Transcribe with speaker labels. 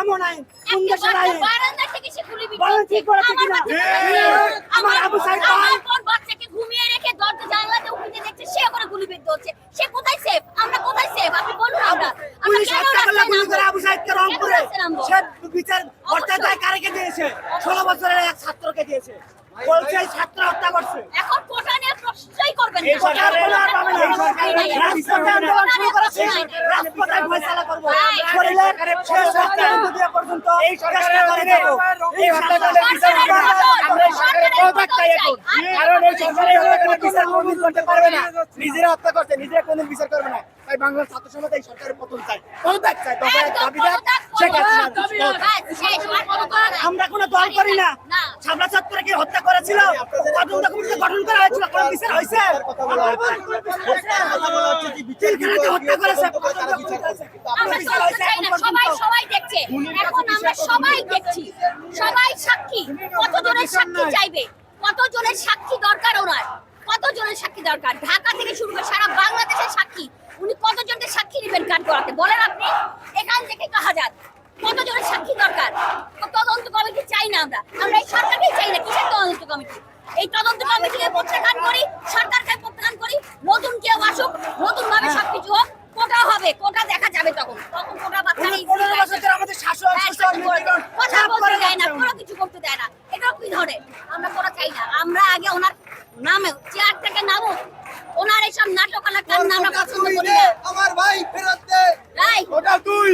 Speaker 1: এমন আইন কোন দেশের আইন।
Speaker 2: বারান্দা থেকে সে গুলি বিদ্ধ
Speaker 1: বলেন ঠিক বলেছে কিনা? আমার আবু সাইদ
Speaker 2: আমার
Speaker 1: ভাই।
Speaker 2: বোন বাচ্চাকে ঘুমিয়ে রেখে দরজা জানলাতে উঠে দেখছে সে ওখানে গুলি বিদ্ধ হচ্ছে। সে কোথায় সেফ আমরা কোথায় সেফ আপনি বলুন আমরা। আমরা
Speaker 1: পুলিশ হত্যা করলে গুলি করে আবু সাইদকে রংপুরে? সে বিচার দায় কারেকে দিয়েছে? ষোলো বছরের এক ছাত্রকে দিয়েছে। বলছে ছাত্র হত্যা করছে।
Speaker 2: এখন কোটা নিয়ে প্রশ্নই করবেন
Speaker 1: এই সরকার কোনো আর পাবে না। রাজপথে আন্দোলন শুরু করেছে। রাজপথে ফয়সালা করব। শরীরে শেষ রক্ত বিন্দু পর্যন্ত চেষ্টা করে যাব এই হত্যাকাণ্ডের বিচার
Speaker 2: আমরা সরকারের পদক চাই।
Speaker 3: কারণ এই সরকার এই বিচার কোনদিন করতে পারবে না। নিজেরা হত্যা করছে নিজেরা কোনদিন বিচার করবে না। তাই বাংলার ছাত্র সমাজ এই সরকারের পতন চাই। দফা দাবি
Speaker 1: আমরা কোনো দল করি না।
Speaker 2: না।
Speaker 1: ছাবড়া ছাত্রকে হত্যা করেছিল। তদন্ত কমিটি গঠন করা হয়েছিল। কোনো বিচার হয়েছে? জেলখানাতে হত্যা করেছে তদন্ত কমিটি হয়েছে।
Speaker 2: আমরা
Speaker 1: বিচার
Speaker 2: তদন্ত
Speaker 1: হয়েছে
Speaker 2: চাই
Speaker 1: এখন
Speaker 2: না।
Speaker 1: পর্যন্ত।
Speaker 2: সবাই সবাই দেখছে। এখন আমরা সবাই দেখছি। সবাই সাক্ষী। কতজনের সাক্ষী চাইবে? কতজনের সাক্ষী দরকার ওনার? কতজনের সাক্ষী দরকার? ঢাকা থেকে শুরু করে সারা বাংলাদেশের সাক্ষী। উনি কতজনের সাক্ষী নেবেন কান করাতে বলেন আপনি। এখান থেকে কাহা যান কতজনের সাক্ষী দরকার? তদন্ত কমিটি চাই না আমরা। আমরা এই সরকারকেই চাই না কিসের তদন্ত কমিটি? এই তদন্ত কমিটিকে প্রত্যাখ্যান করি সরকারকে প্রত্যাখ্যান করি নতুন কেউ আসুক নতুন ভাবে সবকিছু হোক কোটা হবে কোটা দেখা যাবে তখন। তখন কোটা বাচ্চা
Speaker 1: আমাদের শাসক
Speaker 2: হ্যাঁ, শাসন কথা বলতে দেয় না কোনো কিছু করতে দেয় না। এটা কি ধরে আমরা কোটা চাই না। আমরা আগে ওনার নামে চেয়ার থেকে নামুক। ওনার এইসব নাটক আলা কান্না আমরা পছন্দ করি না।
Speaker 3: আমার ভাই ফেরত দে। ওটা তুই